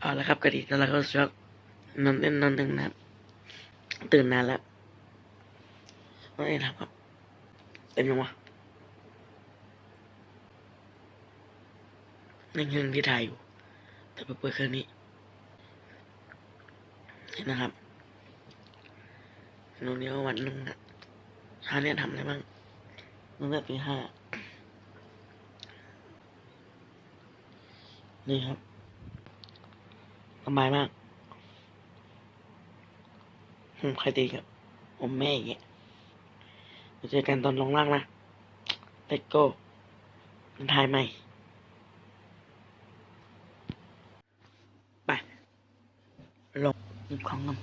เอาละครับกระดิ่งแล้วก็ชักนอนเล่นนอนหนึ่งนะตื่นนานแล้วไม่ได้ทำครับเต็มยังวะนั่งเครื่องที่ถ่ายอยู่ แต่ไปเปิดเครื่องนี้เห็นนะครับนอนนี้วันหนึงนะเช้าเนี่ยทำอะไรบ้างตั้งแต่ตีห้านี่ครับ สบายมากผมใครตีกับผมแม่อย่างเงี้ยเดี๋ยวเจอกันตอนลงล่างนะเลตโก้มันทายใหม่ ไป ลงหยิบของกัน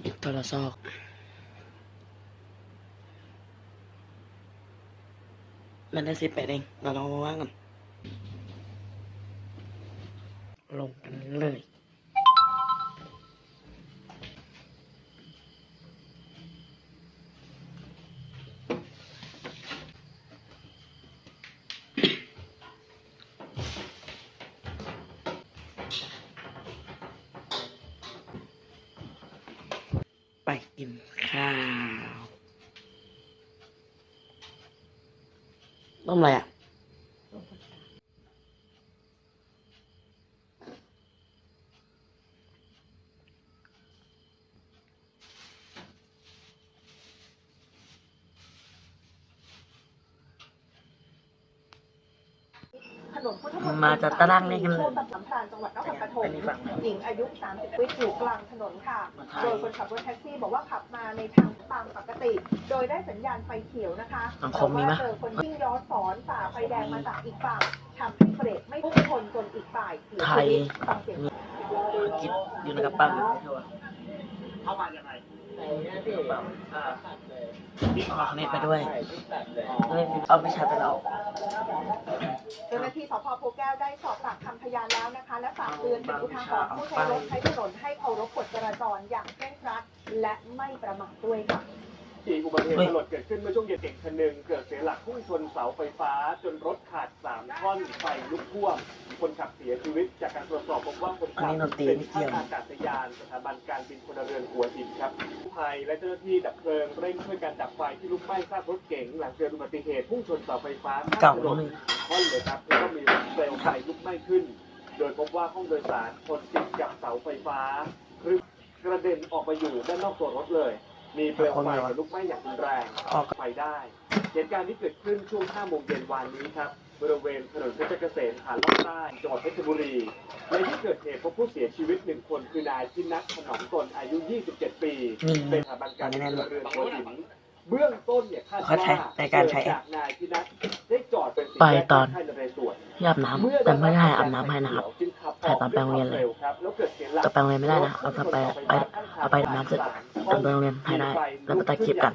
หยิบโทรศัพท์ มันได้สิบแปดเอง เราลองมาว่างกัน ลงกันเลย ไปกินข้าว ต้มอะไรอะ ถ นนพุทธมณฑลมาจากตารางเลขกันเลยโคตรสัมพรานจังหวัดนครปฐมไปนี่ฝั่งไหนหญิงอายุ 30ปีอยู่กลางถนนค่ะมาถ่ายโดยคนขับรถแท็กซี่บอกว่าขับมาในทางตามปกติ โดยได้สัญญาณไฟเขียวนะคะสังคแต่มมีว่าไหมเจอคนวิ่งย้อนสอนฝ่าไฟแดงมาจากอีกฝั่งทำให้เบรกไม่พุ่งชนจนอีกฝ่ายเสียชีวิตฟังเสียงกินอยู่ในกระเป๋าอยู่ไม่ใช่วะเข้ามายังไง กระเป๋าอ่าเอาคณิตไปด้วยเล่นเอาไปชาร์จไปแล้วเจ้าหน้าที่สพโพแก้วได้สอบปากคำพยานแล้วนะคะ และฝากเตือนถึงอุทาหรณ์ผู้ใช้รถใช้ถนนให้เคารพกฎจราจรอย่างเคร่งครัด และไม่ประมาทด้วยค่ะ ที่อุบัติเหตุสลดเกิดขึ้นเมื่อช่วงเย็นเก่งคันหนึ่งเกิดเสียหลักพุ่งชนเสาไฟฟ้า จนรถขาดสามท่อนไฟลุกท่วม คนขับเสียชีวิตจากการตรวจสอบพบว่าคนขับอันนี้ดนตรีเป็นไม่เกี่ท่ายวอากาศยานสถาบันการบินพลเรือนหัวหินครับกู้ภัยและเจ้าหน้าที่ดับเพลิงเร่งช่วยการดับไฟที่ลุกไหม้ซากรถเก๋งหลังเกิดอุบัติเหตุพุ่งชนเสาไฟฟ้าข้ามเก่าถนแล้วนนึงท่อนเลยครับแล้วก็มีเปลวไฟลุกไหม้ขึ้น โดยพบว่าห้องโดยสารชนติดกับเสาไฟฟ้าหรือกระเด็นออกมาอยู่ด้านนอกตัวรถเลย มีเปลวไฟลุกไหม้อย่างรุนแรงออกไฟได้ เหตุการณ์นี้เกิดขึ้นช่วง 5 โมงเย็นวานนี้ครับ บริเวณถนนเพชรเกษมขาล่องใต้จังหวัดเพชรบุรี ในที่เกิดเหตุพบผู้เสียชีวิตหนึ่งคนคือนายพินัทถนอมตนอายุ 27 ปีนี่เป็นสถาบันการเงินเรือนหัวหินเบื้องต้นเนี่ยคาดเขาว่าใช้ในการใช้เกิดจากนายพินัทได้จอดเป็นสี่ไปแยกตอนให้นเรศวรที่อาบน้ำแต่ไม่ได้อาบน้ำให้นะครับถ่ายตอนไปโรงเรียนเลยจะไปโรงเรียนไม่ได้นะเอาถ้าไปไปเอาไปอาบน้ำเสร็จ ตอนไปโรงเรียนให้ได้ แล้วก็ตัดคลิปกัน